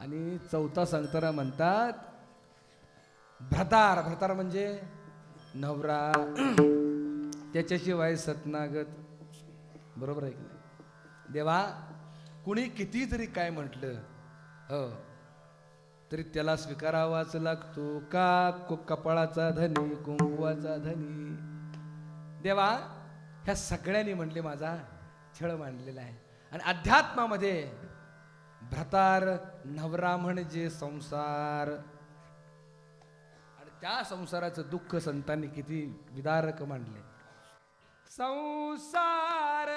आणि चौथा सांगताना म्हणतात भ्रतार. भ्रतार म्हणजे नवरा. त्याच्याशिवाय सतनागत. बरोबर आहे की नाही? देवा कुणी किती जरी काय म्हटलं हो तरी त्याला स्वीकारावाच लागतो. का? को- कपाळाचा धनी कुंकुवाचा धनी. देवा ह्या सगळ्यांनी म्हणले माझा छळ मांडलेला आहे. आणि अध्यात्मामध्ये भ्रतार नवरा म्हणजे संसार. आणि त्या संसाराचं दुःख संतांनी किती विदारक मांडले. संसार.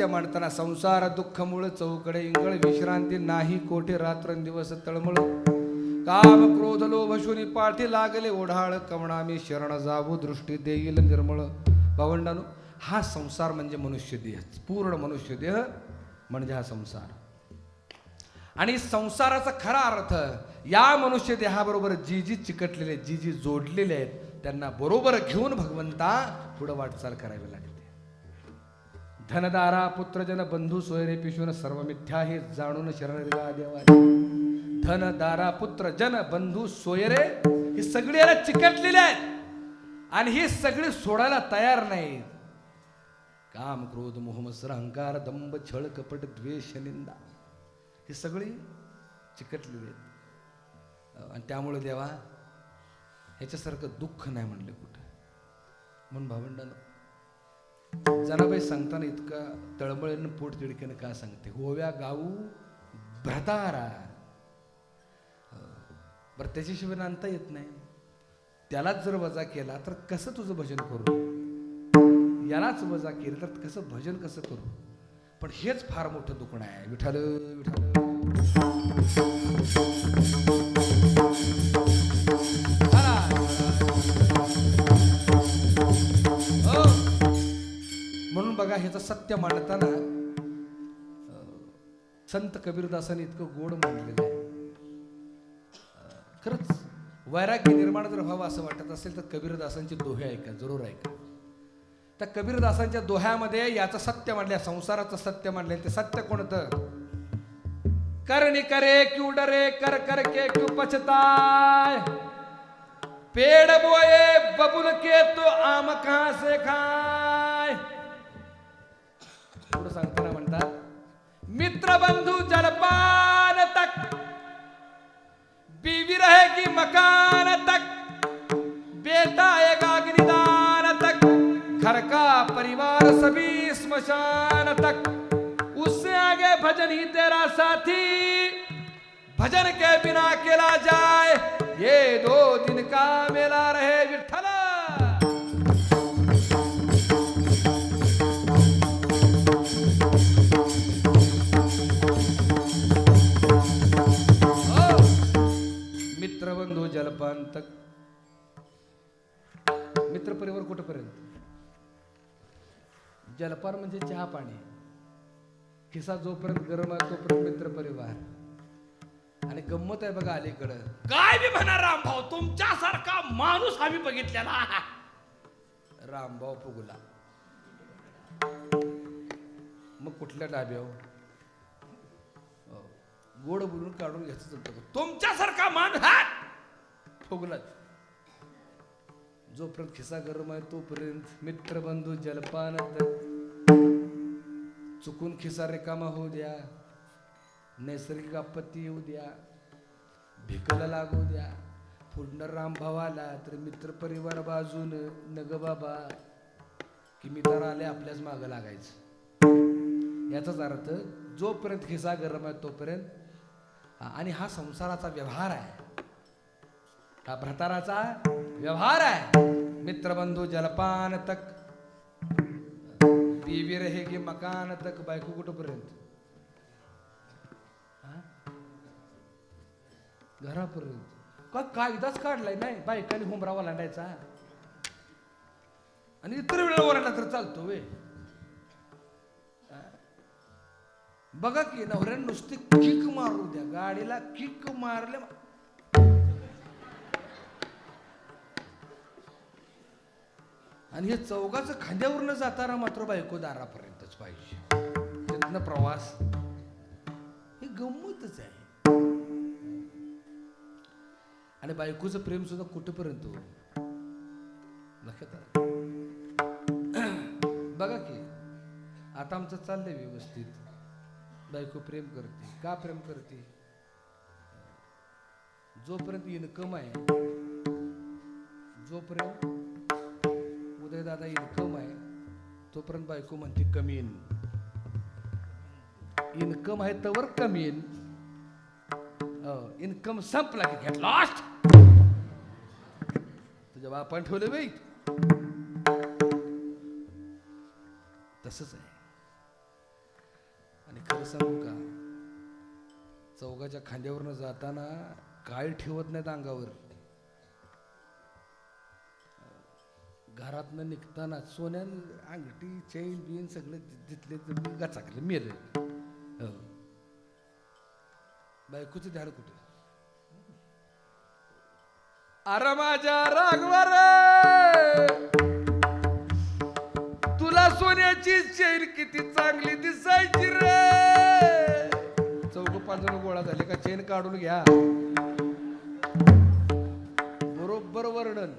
संसाराचं सत्य संसार दुःखमुळ चौकडे इंगळ विश्रांती नाही कोठे रात्रंदिवस तळमळ. काम क्रोध लोभशुनी पाठी लागले ओढाळ कवणा मी शरण जावू दृष्टी देईल निर्मळ. भावंडानो हा संसार म्हणजे मनुष्य देह पूर्ण मनुष्य देह म्हणजे हा संसार. आणि संसाराचा खरा अर्थ या मनुष्य देहाबरोबर जी जी चिकटलेले जी जी जोडलेले आहेत त्यांना बरोबर घेऊन भगवंता पुढे वाटचाल करावी लागेल. धनदारा पुत्रजन बंधू सोयरे पिशून सर्व मिथ्या हे जाणून शरण दिला देवा. धनदारा पुत्र जन बंधू सोयरे ही सगळी याला चिकटलेली आहेत. आणि ही सगळी सोडायला तयार नाही काम क्रोध मोहमसर अहंकार दंभ छळ कपट द्वेष निंदा ही सगळी चिकटलेली आहेत. आणि त्यामुळे देवा ह्याच्यासारखं दुःख नाही म्हणलं कुठं. म्हणून भावंडानं जनाबाई सांगताना इतका तळमळीनं पोट तिडकीनं का सांगते? होव्या गाऊ भ्रतारा. बरं त्याच्याशिवाय आणता येत नाही. त्यालाच जर वजा केला तर कसं तुझं भजन करू? यालाच वजा केलं तर कसं भजन कसं करू? पण हेच फार मोठं दुखणं आहे. विठाल विठाल ह्याचं सत्य मांडताना संत कबीरदासाने इतकं गोड मांडलेलं आहे. खरंच वैराग्य निर्माण जर व्हावं असं वाटत असेल तर कबीरदासांचे दोहे ऐका जरूर ऐका. त्या कबीरदासांच्या दोह्यामध्ये याचं सत्य मांडले संसाराचं सत्य मांडले ते सत्य कोणतं? करणी करे क्यू डरे कर कर के क्यू पछताय. पेड़ बोये बबुल के तो आम कहां से खाय मित्र बंधू जलपान तक, बीवी रहेगी मकान तक, बेटा आएगा अग्निदान तक, घर का परिवार सभी स्मशान तक। उससे आगे भजन ही तेरा साथी, भजन के बिना अकेला जाए, ये दो दिन का मेला रहे मित्रबंधू जलपान तक मित्र परिवार कुठपर्यंत? जलपान म्हणजे चहा पाणी. खिसा जोपर्यंत गरम आहे तोपर्यंत मित्र परिवार आणि गंमत आहे बघा अलीकडं. काय बी म्हणा रामभाऊ तुमच्यासारखा माणूस आम्ही बघितलेला. रामभाऊ फुगला मग कुठल्या डाब्यावर हो. गोड बोलून काढून घ्यायचं होतं तुमच्यासारखा माणूस हा? फुगलाच जोपर्यंत खिसा गरम आहे तोपर्यंत मित्रबंधू जलपान चुकून खिसा रिकामा होऊ द्या नैसर्गिक आपत्ती येऊ द्या भिकला लागू द्या. पुढनं रामभाव आला तर मित्र परिवार बाजून नग बाबा की मी तर आले आपल्याच मागं लागायचं. याचाच अर्थ जोपर्यंत खिसा गरम आहे तोपर्यंत आणि हा संसाराचा व्यवहार आहे. हा भ्रताराचा व्यवहार आहे. मित्रबंधू जलपान तक बीवी रहेगी मकान तक बायको कुठपर्यंत? घरापर्यंत. का कायदाच काढलाय नाही? बायकाने हुमरा ओलांडायचा आणि इतर वेळेला ओलांडला तर चालतो वे. बघा की नवऱ्याने नुसती किक मारू द्या. गाडीला किक मारले आणि हे चौघाचं खांद्यावरनं जाताना मात्र बायको दारापर्यंतच पाहिजे. त्यातनं प्रवास हे गंमतच आहे. आणि बायकोचं प्रेम सुद्धा कुठेपर्यंत लक्षात बघा की आता आमचं चाललंय व्यवस्थित. बायको प्रेम करते. का प्रेम करते? जोपर्यंत इन्कम आहे जोपर्यंत उदयदादा इन्कम आहे तोपर्यंत बायको म्हणते कमी येईन. इन्कम आहे तवर कमी येईन. इन्कम संपला की घेतला लॉस्ट तुझ्या बापान ठेवले बाई. तसंच आहे. आणि खरं सांगू का चौघाच्या खांद्यावरनं जाताना काय ठेवत नाहीत अंगावर. घरातनं निघताना सोन्यान अंगठी चैन बिन सगळं तिथले गचाकले मेले हो. बायकोचं ध्यान कुठे? अरे माझ्या रागवर तुला सोन्याची चैन किती चांगली दिसायची रे! चौक पाच जण गोळा झाले का? चेन काढून घ्या. बरोबर वर्णन.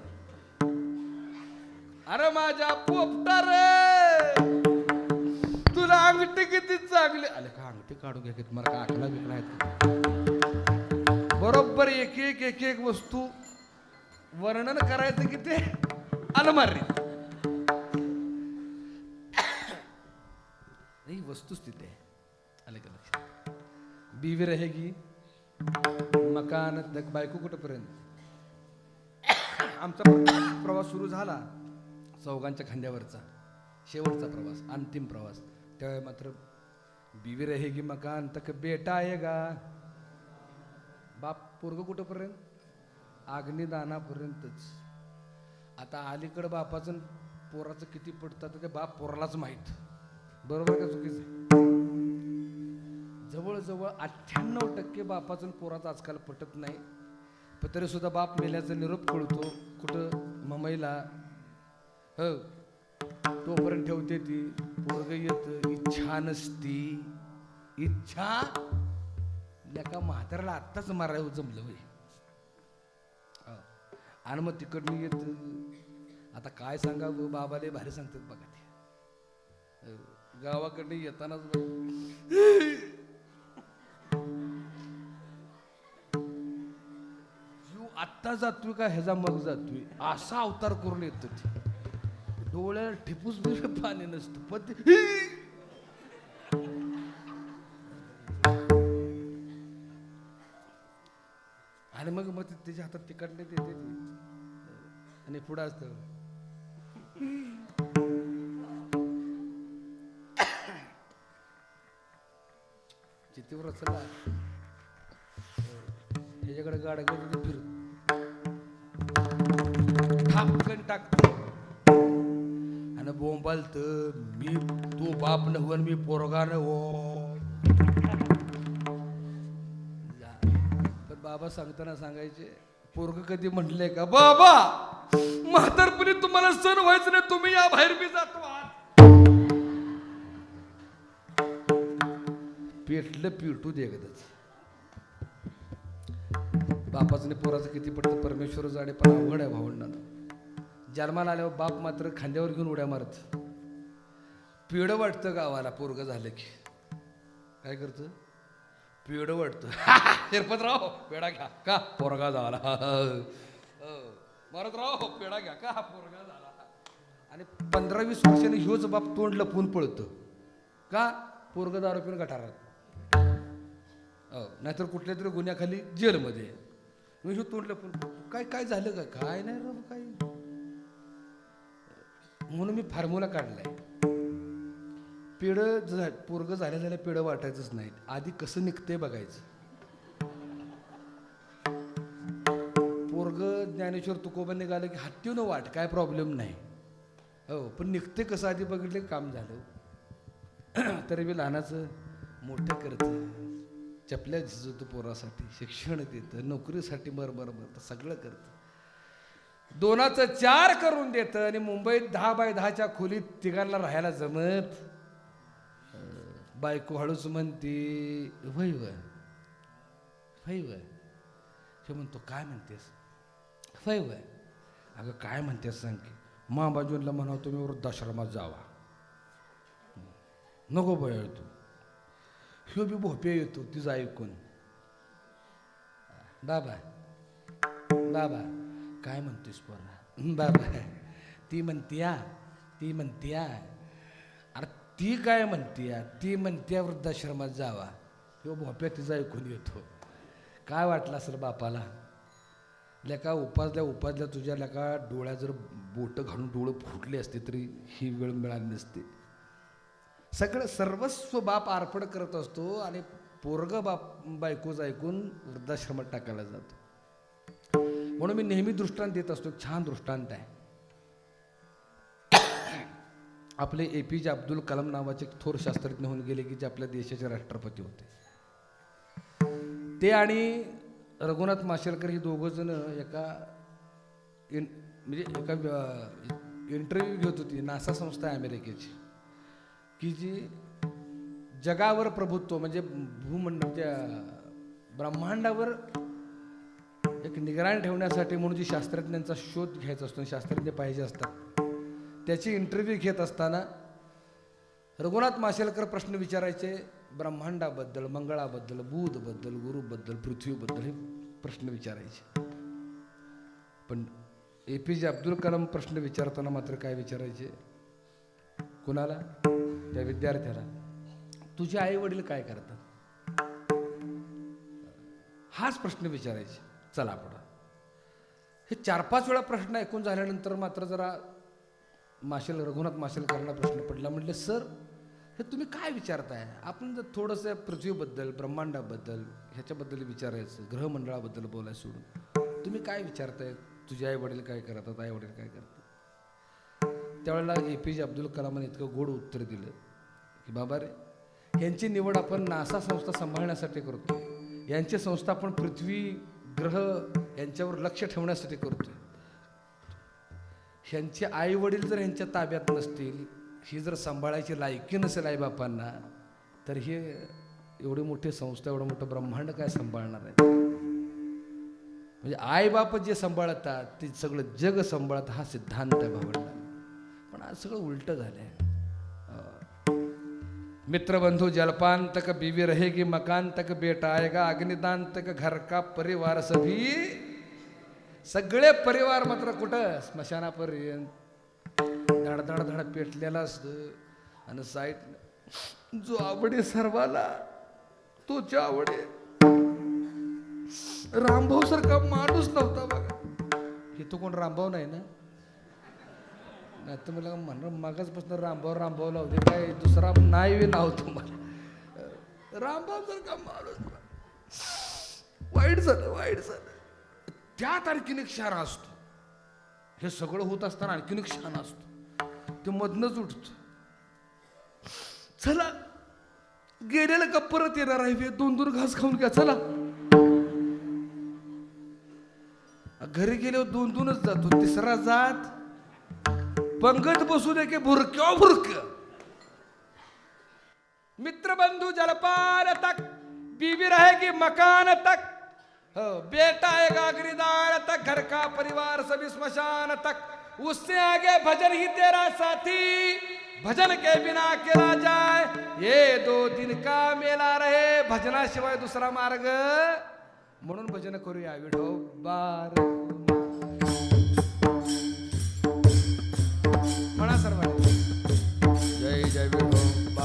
अरे माझ्या पोपटा रे. तुला अंगठी किती चांगली? अरे का अंगठी काढू घ्या की? तुम्हाला का आठला बिकला आहेत बरोबर एक एक एक एक वस्तू वर्णन करायचं की ते अलमारी ही वस्तुस्थिती आहे आलं का लक्षात? बीवी रहेगी मकान बायको कुठंपर्यंत? आमचा प्रवास सुरू झाला. चौघांच्या खांद्यावरचा शेवटचा प्रवास अंतिम प्रवास. त्यावेळी मात्र बीवी रहेगी मकान तक बेटा आहे गा बाप पोरग कुठंपर्यंत? अग्निदानापर्यंतच आता अलीकडं बापाचं पोराचं किती पडतं ते बाप पोरालाच माहीत. बरोबर का चुकीचं जवळजवळ अठ्ठ्याण्णव टक्के बापाचं पोराचं आजकाल पटत नाही. पण तरी सुद्धा बाप मेल्याचा निरोप कळतो. कुठं ममईला हो. तोपर्यंत ठेवते ती. पोरग येत इच्छा नसती. इच्छा? लेका म्हाताऱ्याला आत्ताच मारायला जमलं होय. हो. आणि मग तिकडनं येत. आता काय सांगावं? बाबाले भारी सांगतात बघा ते. हो. गावाकडनं येतानाच जीव आत्ता जातोय का ह्याचा मग जातोय? असा अवतार करून येतो ते. डोळ्याला ठिपूस बिरे पाणी नसतं पण आणि मग मग ते त्याच्या हातात तिकडले ते. आणि पुढं असतं. चित्तीवर चला त्याच्याकडे गाड्या करून फिर. ठापकन टाकत. आणि बोंबालत मी तू बाप नव्हन मी पोरगा न हो पण बाबा सांगताना सांगायचे पोरग कधी म्हटलंय का बाबा म्हातारपणी तुम्हाला सण व्हायचं नाही तुम्ही या बाहेर मी जातो पेटलं पिटू दे एकदाच बापाचं आणि पोराचं किती पडतं परमेश्वर जाणे पण अवघड आहे भावंडांना जन्माला आल्यावर बाप मात्र खांद्यावर घेऊन उड्या मारत. पिढं वाटतं गावाला पोरग झालं की. काय करतं? पिढं वाटतं. शिरपत राव पेढा घ्या. का? पोरगा झाला. मारत राव पेढा घ्या. का? पोरगा झाला. आणि पंधरा वीस वर्षाने ह्योच बाप तोंड लपवून पळतो. का? पोरग दारू पिऊन गटारात. हो नाहीतर कुठल्या तरी गुन्ह्याखाली जेलमध्ये. मी ह्यो तोंड लपून काय काय झालं का? काय नाही राव काय म्हणून मी फॉर्म्युला काढलाय. झा पोरग झाल्या झाल्या पिढं वाटायचंच नाही आधी कसं निघतंय बघायचं. पोरग ज्ञानेश्वर तुकोबा निघालं की हत्तीनं न वाट काय प्रॉब्लेम नाही. हो पण निघते कसं आधी बघितलं काम झालं. तरी मी लहानाचं मोठं करतं. चपल्या झिजवतो पोरासाठी शिक्षण देतं नोकरीसाठी बरं बरं सगळं करतं. दोनाचं चार करून देतं आणि मुंबईत दहा बाय दहाच्या खोलीत तिघांना राहायला जमत. बायको हळूच म्हणते वय वय वय वय हे म्हणतो काय म्हणतेस? वय वय अगं काय म्हणतेस सांग की मा बाजूला तुम्ही वृद्धाश्रमात जावा. नको बळ तू. ह्यो बी भोपे येतो तिचं ऐकून. बाबा बाबा. काय म्हणतेस पोरा? बाबा. ती म्हणतीया ती म्हणतीया. अरे ती काय म्हणतीया? ती म्हणतीया वृद्धाश्रमात जावा. किंवा भोप्या तिचा ऐकून येतो काय वाटलं असेल बापाला? लेका उपासल्या उपासल्या तुझ्या लेका डोळ्या जर बोटं घालून डोळं फुटले असते तरी ही वेळ मिळाली नसते. सगळं सर्वस्व बाप अर्पण करत असतो आणि पोरग बाप बायकोच ऐकून वृद्धाश्रमात टाकायला जातो. म्हणून मी नेहमी दृष्टांत देत असतो छान दृष्टांत आहे. आपले ए पी जे अब्दुल कलाम नावाचे थोर शास्त्रज्ञ होऊन गेले की जे आपल्या देशाचे राष्ट्रपती होते. ते आणि रघुनाथ माशेलकर ही दोघं जण एका इन म्हणजे एका इंटरव्ह्यू घेत होती नासा संस्था आहे अमेरिकेची की जी जगावर प्रभुत्व म्हणजे भूमंडळ म्हणजे ब्रह्मांडावर एक निगराण ठेवण्यासाठी म्हणून जी शास्त्रज्ञांचा शोध घ्यायचा असतो शास्त्रज्ञ पाहिजे असतात. त्याची इंटरव्ह्यू घेत असताना रघुनाथ माशेलकर प्रश्न विचारायचे ब्रह्मांडाबद्दल मंगळाबद्दल बुधबद्दल गुरुबद्दल पृथ्वीबद्दल हे प्रश्न विचारायचे. पण ए पी जे अब्दुल कलाम प्रश्न विचारताना मात्र काय विचारायचे? कुणाला? त्या विद्यार्थ्याला. तुझे आई वडील काय करतात? हाच प्रश्न विचारायचे. चला पुढं हे चार पाच वेळा प्रश्न ऐकून झाल्यानंतर मात्र जरा माशेल रघुनाथ माशेलकरांना प्रश्न पडला. म्हटलं सर हे तुम्ही काय विचारताय? आपण जर थोडंसं पृथ्वीबद्दल ब्रह्मांडाबद्दल ह्याच्याबद्दल विचारायचं ग्रहमंडळाबद्दल बोलायचं सोडून तुम्ही काय विचारताय? तुझे आई वडील काय करतात? आई वडील काय करतात? त्यावेळेला ए पी जे अब्दुल कलामाने इतकं गोड उत्तर दिलं की बाबा रे यांची निवड आपण नासा संस्था सांभाळण्यासाठी करतो यांची संस्था आपण पृथ्वी ग्रह यांच्यावर लक्ष ठेवण्यासाठी करतोय. ह्यांचे आई वडील जर ह्यांच्या ताब्यात नसतील ही जर सांभाळायची लायकी नसेल आईबापांना तर हे एवढी मोठी संस्था एवढं मोठं ब्रह्मांड काय सांभाळणार आहे? म्हणजे आईबाप जे सांभाळतात ते सगळं जग सांभाळत हा सिद्धांत आहे भावंडा पण आज सगळं उलट मित्रबंधू जलपान तक बीवी रहेगी मकान तक बेटा आएगा अग्निदान तक घर का परिवार सभी। सगळे परिवार मात्र कुठं? स्मशानापर्यंत. धड धड धड पेटलेला असत. आणि साईट जो आवडे सर्वाला तुझ्या आवडे. रामभाऊ सारखा माणूस नव्हता बघा. हे तो कोण रामभाऊ नाही ना? नाही तर मला म्हणणार मागासपासून रामभाव रामभाव लावते काय दुसरा नाही बी नाव तुम्हाला. जर का माणूस वाईट झालं वाईट झालं. त्यात आणखीन एक शान असतो. हे सगळं होत असताना आणखीन एक शान असतो. ते मधनच उठत. चला. गेलेलं का परत येणार आहे? दोन दोन घास खाऊन घ्या. चला. घरी गेल्यावर दोन दोनच जातो. तिसरा जात पंगत बसू दे की भुरक्या भुरक. मित्रबंधू जलपान तक बीवी रहेगी मकान तक. हो बेटा आएगा अग्रिदार तक घर का परिवार सभी स्मशान तक. उससे आगे भजन ही तेरा साथी. भजन के बिना केला जाए. ये दो दिन का मेला रहे भजनाशिवाय दुसरा मार्ग. म्हणून भजन करूया विठोबार. म्हणा सर्वांनी जय जय विठोबार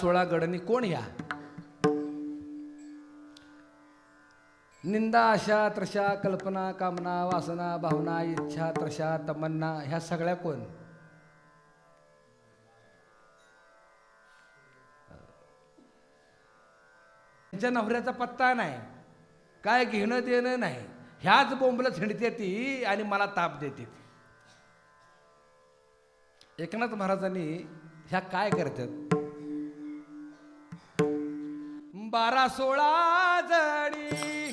सोळा गडनी कोण ह्या निंदा आशा त्रशा कल्पना कामना वासना भावना इच्छा त्रशा तमन्ना ह्या सगळ्या कोण? त्यांच्या नवऱ्याचा पत्ता नाही. काय घेणं देणं नाही. ह्याच बोंबलं झिंडते ती आणि मला ताप देते ती. एकनाथ महाराजांनी ह्या काय करतात? बारा सोळा जणी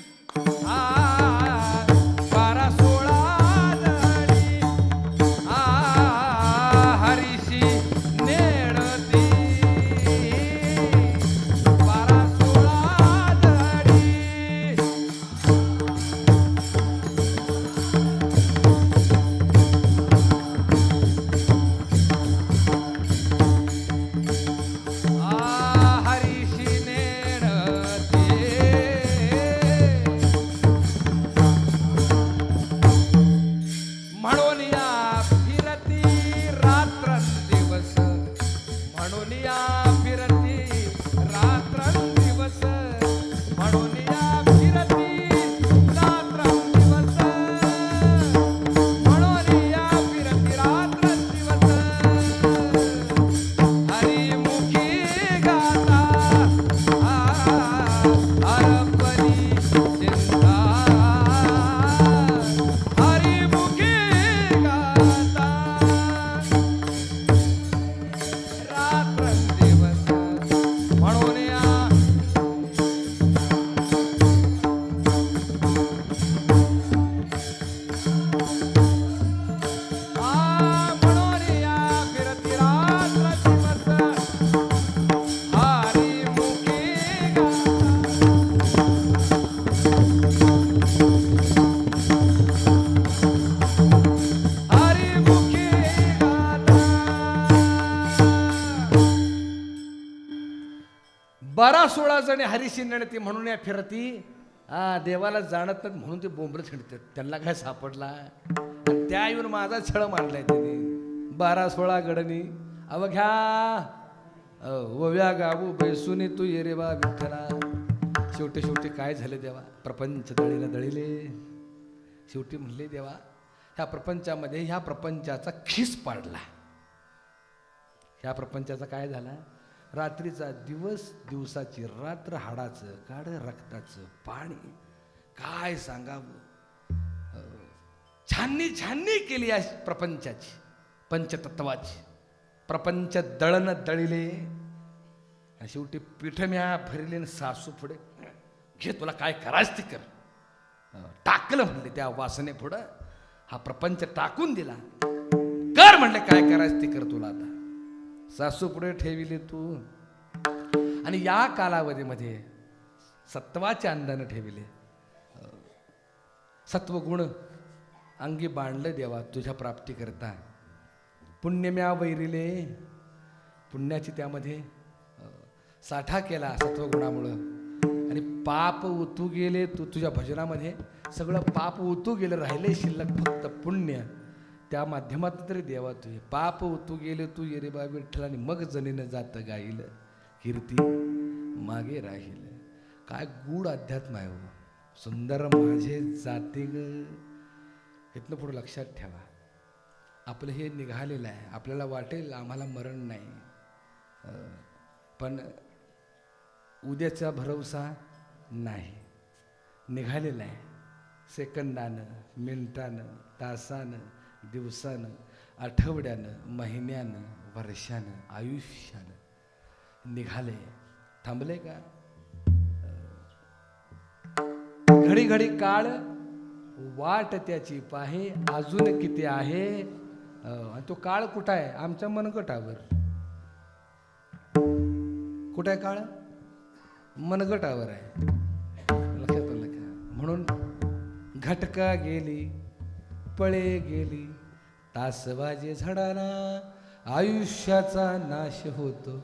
जणी हरिशी नेणती म्हणून या फिरती. हा देवाला जाणत नाहीत म्हणून ते बोंबर छिडतात त्यांना काय सापडला? आणि त्या येऊन माझा छळ मांडलाय त्यांनी बारा सोळा गडनी. अवघ्या. ओव्या गावू बैसूनी तू ये रे बा विठ्ठला. शेवटी शेवटी काय झाले देवा? प्रपंच दळीला दळीले. शेवटी म्हणले देवा ह्या प्रपंचामध्ये ह्या प्रपंचाचा खिस पाडला. ह्या प्रपंचाचा काय झाला? रात्रीचा दिवस दिवसाची रात्र हाडाचं काड रक्ताचं पाणी. काय सांगावं? छाननी छाननी केली या प्रपंचाची पंचतत्वाची. प्रपंच दळण दळिले. शेवटी पिठम्या भरले आणि सासू पुढे घे तुला काय करायचं ती कर. टाकलं म्हणले त्या वासने पुढं हा प्रपंच टाकून दिला. कर म्हणले काय करायचं ती कर तुला आता. सासू पुढे ठेविले तू. आणि या कालावधीमध्ये सत्वाचे अंदानं ठेविले. सत्वगुण अंगी बांधलं देवा तुझ्या प्राप्तीकरता पुण्यम्या वैरिले पुण्याची त्यामध्ये साठा केला सत्वगुणामुळं. आणि पाप उतू गेले तू तुझ्या भजनामध्ये सगळं पाप उतू गेलं राहिले शिल्लक फक्त पुण्य. त्या माध्यमात तरी देवा तुझे पाप हो, तू गेले तू ये रे बा विठ्ठल. आणि मग जणीनं जात गाईल कीर्ती मागे राहील. काय गूढ अध्यात्म आहे हो. सुंदर माझे जाते ग. इथनं पुढे लक्षात ठेवा. आपलं हे निघालेलं आहे. आपल्याला वाटेल आम्हाला मरण नाही. पण उद्याचा भरवसा नाही. निघालेला आहे. सेकंदानं मिनिटानं तासानं दिवसानं आठवड्यानं महिन्यानं वर्षानं आयुष्यानं निघाले थांबले का? घडी घडी काळ वाट त्याची पाहे अजून किती आहे? आणि तो काळ कुठं आहे? आमच्या मनगटावर. कुठं आहे काळ? मनगटावर आहे. लक्षात आलं का? म्हणून घटका गेली पळे गेली तासबाजे झाडाना झाडाला आयुष्याचा नाश होतो.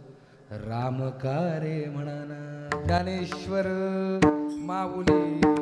रामकारे म्हणाना ज्ञानेश्वर माऊली.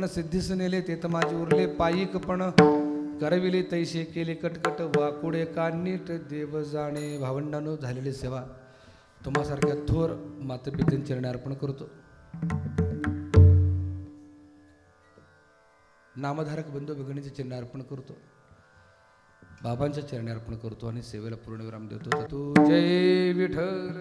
धर्म कीर्तन सिद्धीस नेले ते तर माझे उरले पायीक पण. करविले तैसे केले कटकट वाकुडे कानीट देव जाणे भावंडानो झालेली सेवा. तुम्हासारख्या थोर मातपित्यांचे चरणी अर्पण करतो. नामधारक बंधू भगिनीचे चरणी अर्पण करतो. बाबांच्या चरणी अर्पण करतो आणि सेवेला पूर्णविराम देतो. तू जय विठ्ठल.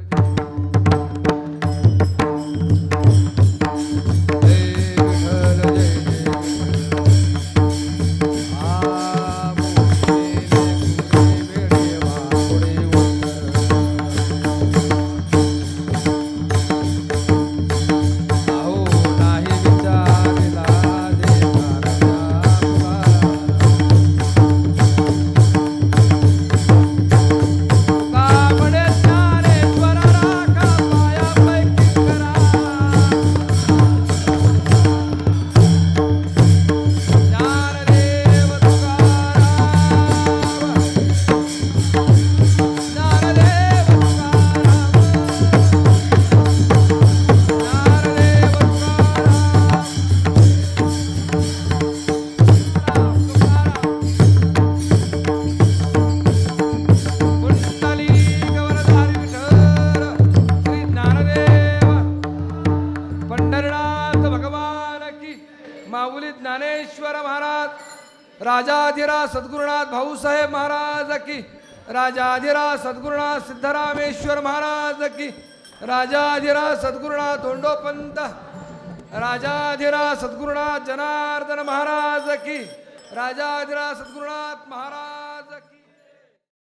राजाधिराज सद्गुरुनाथ सिद्धरामेश्वर महाराज की। राजाधिराज सद्गुरुनाथ धोंडोपंत राजाधिराज सद्गुरुनाथ जनार्दन महाराज की। राजाधिराज सद्गुरुनाथ महाराज